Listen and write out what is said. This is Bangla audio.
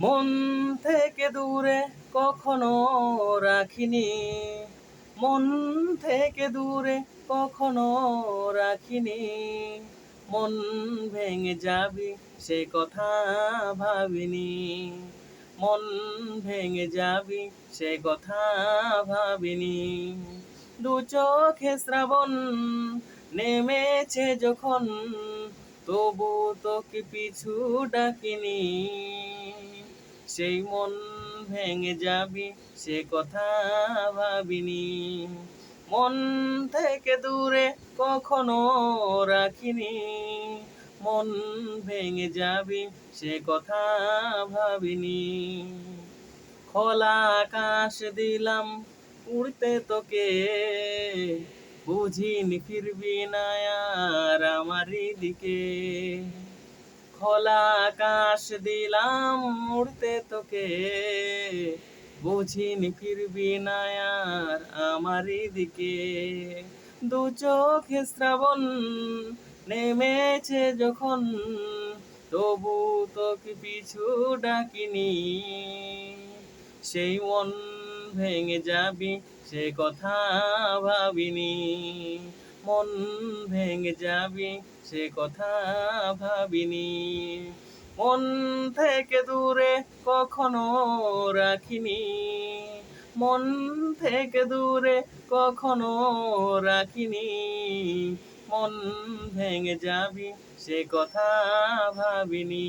মন থেকে দূরে কখনো রাখিনি। মন থেকে দূরে কখনো রাখিনি। মন ভেঙে যাবি, সে কথা ভাবিনি। মন ভেঙে যাবি, সে কথা ভাবিনি। দু চোখে শ্রাবণ নেমেছে যখন, তবু তোকে পিছু ডাকিনি। সেই মন ভেঙে যাবি, সে কথা ভাবিনি। মন থেকে দূরে কখনো রাখিনি। মন ভেঙে যাবি, সে কথা ভাবিনি। খোলা আকাশ দিলাম, উড়তে তোকে। বুঝিনি ফিরবি না আর আমারই দিকে। খোলা আকাশ দিলাম উড়তে তোকে। বুঝিনি ফিরবি না আর আমারই দিকে। দু চোখে শ্রাবণ নেমেছে যখন, তবু তোকে পিছু ডাকিনি। সেই মন ভেঙে যাবি, সে কথা ভাবিনি। মন ভেঙে যাবি, সে কথা ভাবিনি। মন থেকে দূরে কখনো রাখিনি। মন থেকে দূরে কখনো রাখিনি। মন ভেঙে যাবি, সে কথা ভাবিনি।